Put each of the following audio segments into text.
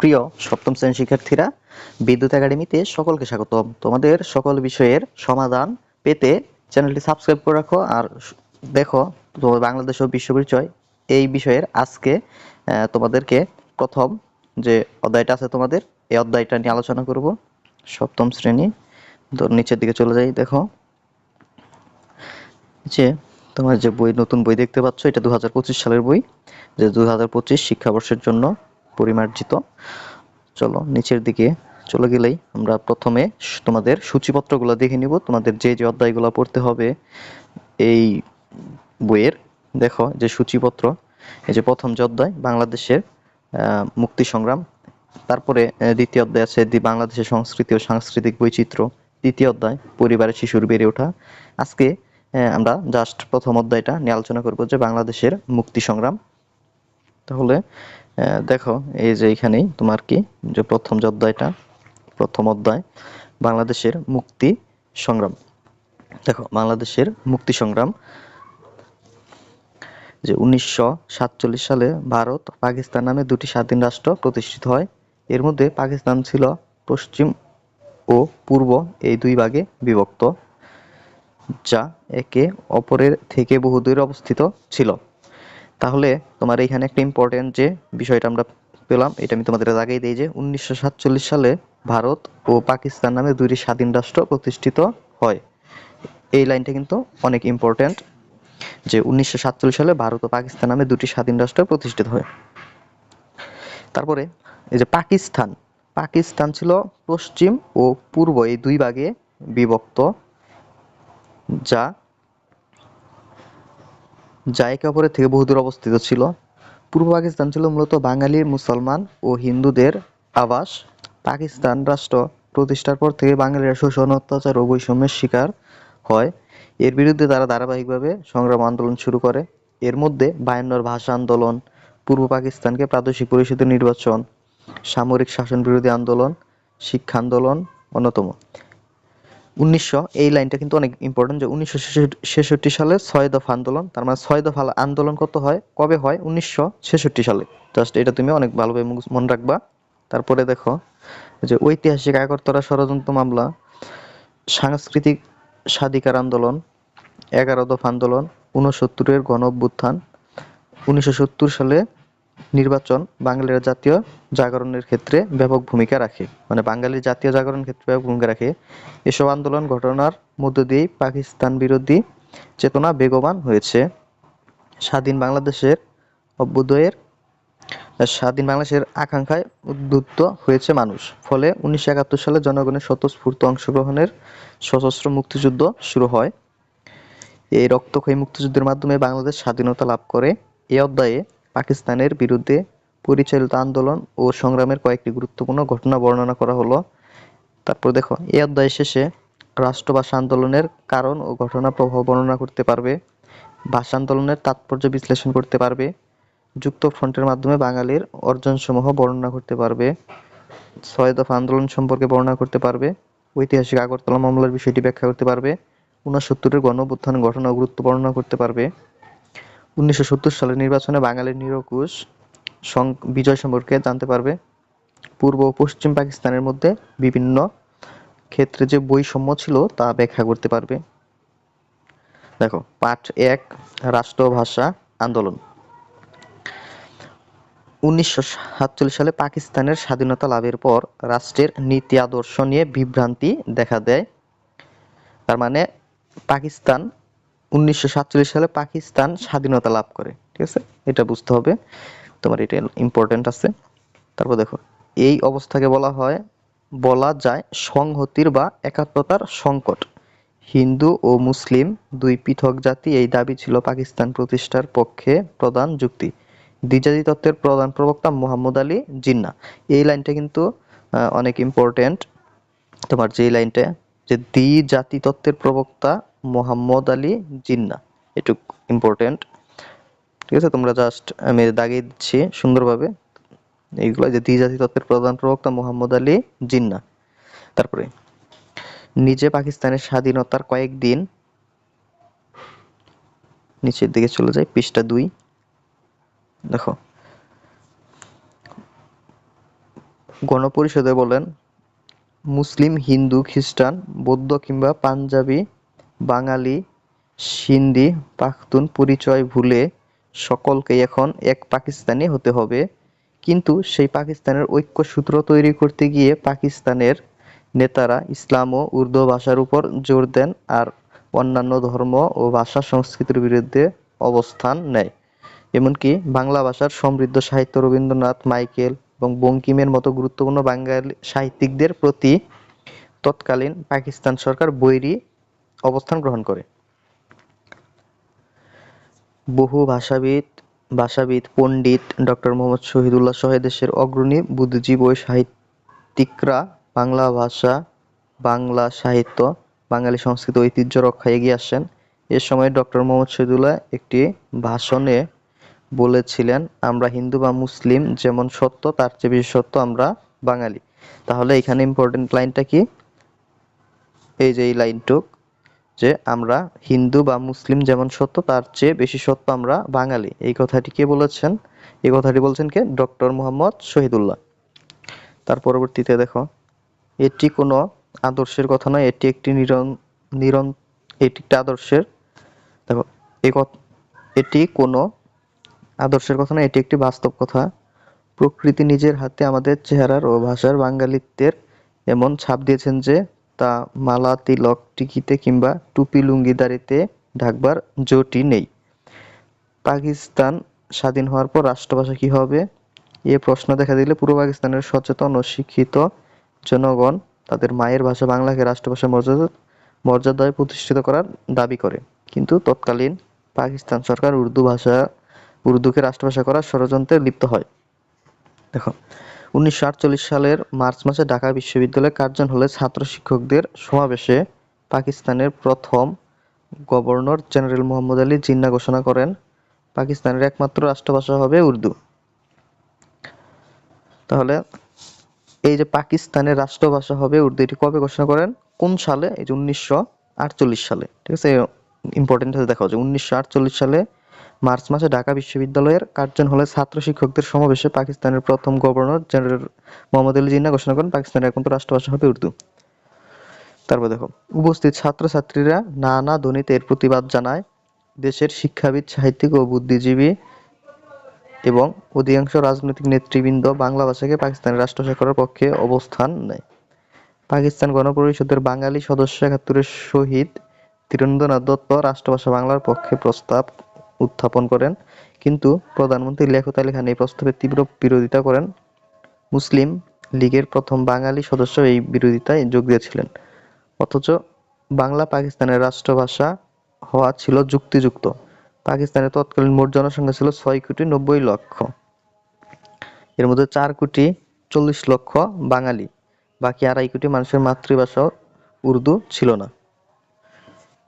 প্রিয় সপ্তম শ্রেণির শিক্ষার্থীরা, বিদ্যুৎ একাডেমিতে সকলকে স্বাগতম। তোমাদের সকল বিষয়ের সমাধান পেতে চ্যানেলটি সাবস্ক্রাইব করে রাখো আর দেখো, তোমাদের বাংলাদেশ ও বিশ্ব পরিচয় এই বিষয়ের আজকে তোমাদেরকে প্রথম যে অধ্যায়টা আছে তোমাদের, এই অধ্যায়টা নিয়ে আলোচনা করব। সপ্তম শ্রেণি, তো নিচের দিকে চলে যাই, দেখো। যে তোমার যে বই, নতুন বই দেখতে পাচ্ছ, এটা দু হাজার পঁচিশ সালের বই। যে দু হাজার পঁচিশ শিক্ষাবর্ষের জন্য পরিমার্জিত। চলো, নিচের দিকে চলে গেলেই আমরা প্রথমে তোমাদের সূচিপত্রগুলো দেখে নিব। তোমাদের যে যে অধ্যায়গুলো পড়তে হবে এই বইয়ের। দেখো, যে সূচিপত্র, এই যে প্রথম যে অধ্যায়, বাংলাদেশের মুক্তি সংগ্রাম। তারপরে দ্বিতীয় অধ্যায় আছে বাংলাদেশের সংস্কৃতি ও সাংস্কৃতিক বৈচিত্র্য। তৃতীয় অধ্যায়, পরিবারের শিশুর বেড়ে ওঠা। আজকে আমরা জাস্ট প্রথম অধ্যায়টা নিয়ে আলোচনা করব যে বাংলাদেশের মুক্তি সংগ্রাম। তাহলে দেখো, এই যে এখানেই তোমার কি? যে প্রথম যে অধ্যায়টা প্রথম অধ্যায়, বাংলাদেশের মুক্তি সংগ্রাম। দেখো, বাংলাদেশের মুক্তি সংগ্রাম, যে উনিশশো সাতচল্লিশ সালে ভারত পাকিস্তান নামে দুটি স্বাধীন রাষ্ট্র প্রতিষ্ঠিত হয়। এর মধ্যে পাকিস্তান ছিল পশ্চিম ও পূর্ব, এই দুই ভাগে বিভক্ত, যা একে অপরের থেকে বহুদূরে অবস্থিত ছিল। তাহলে তোমার এখানে একটা ইম্পর্টেন্ট যে বিষয়টা আমরা পেলাম, এটা আমি তোমাদের আগেই দিই যে উনিশশো সাতচল্লিশ সালে ভারত ও পাকিস্তান নামে দুইটি স্বাধীন রাষ্ট্র প্রতিষ্ঠিত হয়। এই লাইনটা কিন্তু অনেক ইম্পর্টেন্ট যে উনিশশো সাতচল্লিশ সালে ভারত ও পাকিস্তান নামে দুটি স্বাধীন রাষ্ট্র প্রতিষ্ঠিত হয়। তারপরে এই যে পাকিস্তান পাকিস্তান ছিল পশ্চিম ও পূর্ব এই দুই ভাগে বিভক্ত, যা যা একে অপরের থেকে বহুদূর অবস্থিত ছিল। পূর্ব পাকিস্তান ছিল মূলত বাঙালি, মুসলমান ও হিন্দুদের আবাস। পাকিস্তান রাষ্ট্র প্রতিষ্ঠার পর থেকে বাঙালিরা শোষণ, অত্যাচার ও বৈষম্যের শিকার হয়। এর বিরুদ্ধে তারা ধারাবাহিকভাবে সংগ্রাম আন্দোলন শুরু করে। এর মধ্যে বায়ান্নর ভাষা আন্দোলন, পূর্ব পাকিস্তানকে প্রাদেশিক পরিষদের নির্বাচন, সামরিক শাসন বিরোধী আন্দোলন, শিক্ষা আন্দোলন অন্যতম। উনিশশো, এই লাইনটা কিন্তু অনেক ইম্পর্টেন্ট যে উনিশশো ছেষট্টি সালে ছয় দফা আন্দোলন, তার মানে ছয় দফা আন্দোলন কত হয়? কবে হয়? উনিশশো ছেষট্টি সালে। জাস্ট এটা তুমি অনেক ভালোভাবে মনে রাখবা। তারপরে দেখো যে ঐতিহাসিক আগরতলা ষড়যন্ত্র মামলা, সাংস্কৃতিক স্বাধিকার আন্দোলন, এগারো দফা আন্দোলন, ঊনসত্তরের গণ অভ্যুত্থান উনিশশো সত্তর সালে নির্বাচন বাঙালির জাতীয় জাগরণের ক্ষেত্রে ব্যাপক ভূমিকা রাখে। মানে বাঙালির জাতীয় জাগরণ ক্ষেত্রে ব্যাপক ভূমিকা রাখে। এসব আন্দোলন ঘটনার মধ্য দিয়েই পাকিস্তান বিরোধী চেতনা বেগবান হয়েছে। স্বাধীন বাংলাদেশের অভ্যুদয়ের, স্বাধীন বাংলাদেশের আকাঙ্ক্ষায় উদ্বুদ্ধ হয়েছে মানুষ। ফলে উনিশশো একাত্তর সালে জনগণের স্বতঃস্ফূর্ত অংশগ্রহণের সশস্ত্র মুক্তিযুদ্ধ শুরু হয়। এই রক্তক্ষয়ী মুক্তিযুদ্ধের মাধ্যমে বাংলাদেশ স্বাধীনতা লাভ করে। এই অধ্যায়ে পাকিস্তানের বিরুদ্ধে পরিচালিত আন্দোলন ও সংগ্রামের কয়েকটি গুরুত্বপূর্ণ ঘটনা বর্ণনা করা হলো। তারপর দেখো এই অধ্যায় শেষে রাষ্ট্র ভাষা আন্দোলনের কারণ ও ঘটনা প্রভাব বর্ণনা করতে পারবে, ভাষা আন্দোলনের তাৎপর্য বিশ্লেষণ করতে পারবে যুক্ত ফ্রন্টের মাধ্যমে বাঙালির অর্জনসমূহ বর্ণনা করতে পারবে, ছয় দফা আন্দোলন সম্পর্কে বর্ণনা করতে পারবে, ঐতিহাসিক আগরতলা মামলার বিষয়টি ব্যাখ্যা করতে পারবে, ঊনসত্তরের গণ অভ্যুত্থান ঘটনা গুরুত্ব বর্ণনা করতে পারবে। উনিশশো সত্তর সালের নির্বাচনে বাঙালির নিরঙ্কুশ সং- বিজয় সম্পর্কে জানতে পারবে। পূর্ব ও পশ্চিম পাকিস্তানের মধ্যে বিভিন্ন ক্ষেত্রে যে বৈষম্য ছিল তা ব্যাখ্যা করতে পারবে। দেখো পাঠ এক, রাষ্ট্র ভাষা আন্দোলন। উনিশশো সাতচল্লিশ সালে পাকিস্তানের স্বাধীনতা লাভের পর রাষ্ট্রের নীতি আদর্শ নিয়ে বিভ্রান্তি দেখা দেয়। তার মানে পাকিস্তান উনিশশো সাতচল্লিশ সালে পাকিস্তান স্বাধীনতা লাভ করে, ঠিক আছে? এটা বুঝতে হবে। তোমার এটা ইম্পর্টেন্ট আছে। তারপর দেখো, এই অবস্থাকে বলা হয়, বলা যায় সংহতির বা একাত্মতার সংকট। হিন্দু ও মুসলিম দুই পৃথক জাতি, এই দাবি ছিল পাকিস্তান প্রতিষ্ঠার পক্ষে প্রধান যুক্তি। দ্বিজাতি তত্ত্বের প্রধান প্রবক্তা মোহাম্মদ আলী জিন্না। এই লাইনটা কিন্তু অনেক ইম্পর্টেন্ট তোমার যে লাইনটা যে দ্বিজাতি তত্ত্বের প্রবক্তা মোহাম্মদ আলী জিন্না। এটুক ইম্পর্টেন্ট ঠিক আছে, তোমরা জাস্ট আমি দাগিয়ে দিচ্ছি সুন্দরভাবে। এইগুলো যে দ্বিজাতি তত্ত্বের প্রধান প্রবক্তা মোহাম্মদ আলী জিন্না। তারপরে, নিজে পাকিস্তানের স্বাধীনতার কয়েকদিন নিচের দিকে চলে যায় পৃষ্ঠা দুই। দেখো, গণপরিষদে বলেন মুসলিম, হিন্দু, খ্রিস্টান, বৌদ্ধ কিংবা পাঞ্জাবি, বাঙালি, সিন্ধি, পাখতুন পরিচয় ভুলে সকলকেই এখন এক পাকিস্তানি হতে হবে। কিন্তু সেই পাকিস্তানের ঐক্য সূত্র তৈরি করতে গিয়ে পাকিস্তানের নেতারা ইসলাম ও উর্দু ভাষার উপর জোর দেন আর অন্যান্য ধর্ম ও ভাষা সংস্কৃতির বিরুদ্ধে অবস্থান নেয়। এমনকি বাংলা ভাষার সমৃদ্ধ সাহিত্য রবীন্দ্রনাথ, মাইকেল এবং বঙ্কিমের মতো গুরুত্বপূর্ণ বাঙালি সাহিত্যিকদের প্রতি তৎকালীন পাকিস্তান সরকার বৈরী অবস্থান গ্রহণ করে। বহু ভাষাবিদ ভাষাবিদ, পণ্ডিত ডক্টর মোহাম্মদ শহীদুল্লাহ সহ দেশের অগ্রণী বুদ্ধিজীব ও সাহিত্যিকরা বাংলা ভাষা, বাংলা সাহিত্য, বাঙালি সংস্কৃতি ঐতিহ্য রক্ষায় এগিয়ে আসেন এ সময় ডক্টর মোহাম্মদ শহীদুল্লাহ একটি ভাষণে বলেছিলেন, আমরা হিন্দু বা মুসলিম, যেমন সত্য, তার চেয়ে বেশি সত্য আমরা বাঙালি। তাহলে এখানে ইম্পর্টেন্ট লাইনটা কি? এই যে এই লাইনটুক যে আমরা হিন্দু বা মুসলিম যেমন সত্য, তার চেয়ে বেশি সত্য আমরা বাঙালি। এই কথাটি কে বলেছেন? এই কথাটি বলছেন কে? ডক্টর মোহাম্মদ শহীদুল্লাহ। তার পরবর্তীতে দেখো, এটি কোনো আদর্শের কথা নয়, এটি একটি নিরন নিরন, এটি একটি আদর্শের। দেখো কথ- এটি কোনো আদর্শের কথা নয় এটি একটি বাস্তব কথা। প্রকৃতি নিজের হাতে আমাদের চেহারার ও ভাষার বাঙালিত্বের এমন ছাপ দিয়েছেন যে, তা মালা, তিলক, টিকিতে কিংবা টুপি, লুঙ্গি দাড়িতে ঢাকবার জোটই নেই। পাকিস্তান স্বাধীন হওয়ার পর রাষ্ট্রভাষা কি হবে? এ প্রশ্ন দেখা দিলে পূর্ব পাকিস্তানের সচেতন ও শিক্ষিত জনগণ তাদের মায়ের ভাষা বাংলাকে রাষ্ট্রভাষার মর্যাদা, মর্যাদায় প্রতিষ্ঠিত করার দাবি করে। কিন্তু তৎকালীন পাকিস্তান সরকার উর্দু ভাষা উর্দুকে রাষ্ট্রভাষা করার ষড়যন্ত্রে লিপ্ত হয়। দেখো, উনিশশো আটচল্লিশ সালের মার্চ মাসে ঢাকা বিশ্ববিদ্যালয়ের কার্জন হলে ছাত্র শিক্ষকদের সমাবেশে পাকিস্তানের প্রথম গভর্নর জেনারেল মোহাম্মদ আলী জিন্না ঘোষণা করেন, পাকিস্তানের একমাত্র রাষ্ট্রভাষা হবে উর্দু। তাহলে এই যে পাকিস্তানের রাষ্ট্রভাষা হবে উর্দু, এটি কবে ঘোষণা করেন? কোন সালে? এই যে উনিশশো আটচল্লিশ সালে। ঠিক আছে ইম্পর্টেন্ট দেখা যায় উনিশশো আটচল্লিশ সালে মার্চ মাসে ঢাকা বিশ্ববিদ্যালয়ের কার্জন হলে ছাত্র শিক্ষকদের সমাবেশে পাকিস্তানের প্রথম গভর্নর জেনারেল মোহাম্মদ আলী জিন্না ঘোষণা করেন, পাকিস্তানের একমাত্র রাষ্ট্রভাষা হবে উর্দু। তারপর দেখো, উপস্থিত ছাত্রছাত্রীরা নানা ধ্বনিতে এর প্রতিবাদ জানায়। দেশের শিক্ষাবিদ, সাহিত্যিক ও বুদ্ধিজীবী এবং অধিকাংশ রাজনৈতিক নেতৃবৃন্দ বাংলা ভাষাকে পাকিস্তানের রাষ্ট্রভাষা করার পক্ষে অবস্থান নেয়। পাকিস্তান গণপরিষদের বাঙালি সদস্য একাত্তরের শহীদ ধীরেন্দ্রনাথ দত্ত রাষ্ট্রভাষা বাংলার পক্ষে প্রস্তাব উত্থাপন করেন। কিন্তু প্রধানমন্ত্রী লিয়াকত আলী খান এই প্রস্তাবের তীব্র বিরোধিতা করেন। মুসলিম লীগের প্রথম বাঙালি সদস্য এই বিরোধিতায় যোগ দিয়েছিলেন। অথচ বাংলা পাকিস্তানের রাষ্ট্রভাষা হওয়া ছিল যুক্তিযুক্ত। পাকিস্তানের তৎকালীন মোট জনসংখ্যা ছিল ছয় কোটি নব্বই লক্ষ। এর মধ্যে চার কোটি চল্লিশ লক্ষ বাঙালি। বাকি আড়াই কোটি মানুষের মাতৃভাষা উর্দু ছিল না।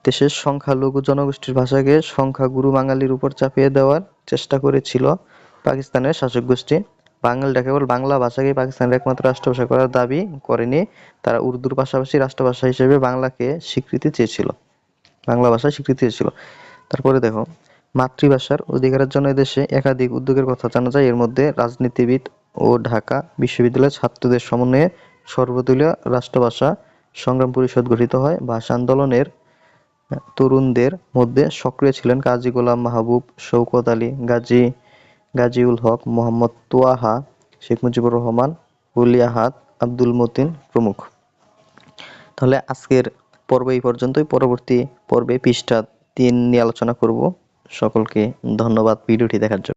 দেশের সংখ্যালঘু জনগোষ্ঠীর ভাষাকে সংখ্যাগুরু বাঙালির উপর চাপিয়ে দেওয়ার চেষ্টা করেছিল পাকিস্তানের শাসক গোষ্ঠী। বাঙালিরা কেবল বাংলা ভাষাকে পাকিস্তানের একমাত্র রাষ্ট্রভাষা করার দাবি করেনি। তারা উর্দুর পাশাপাশি রাষ্ট্রভাষা হিসেবে বাংলাকে স্বীকৃতি চেয়েছিল। বাংলা ভাষা স্বীকৃতি চেয়েছিল। তারপরে দেখো, মাতৃভাষার অধিকারের জন্য দেশে একাধিক উদ্যোগের কথা জানা যায়। এর মধ্যে রাজনীতিবিদ ও ঢাকা বিশ্ববিদ্যালয়ের ছাত্রদের সমন্বয়ে সর্বদলীয় রাষ্ট্রভাষা সংগ্রাম পরিষদ গঠিত হয়। ভাষা আন্দোলনের তরুণদের মধ্যে সক্রিয় ছিলেন কাজী গোলাম মাহবুব শৌকত আলী, গাজী, গাজীউল হক, মোহাম্মদ তোয়াহা, শেখ মুজিবুর রহমান, উলি আহাদ, আব্দুল মতিন প্রমুখ। তাহলে আজকের পর্ব এই পর্যন্তই। পরবর্তী পর্বে পৃষ্ঠা তিন নিয়ে আলোচনা করব। সকলকে ধন্যবাদ ভিডিওটি দেখার জন্য।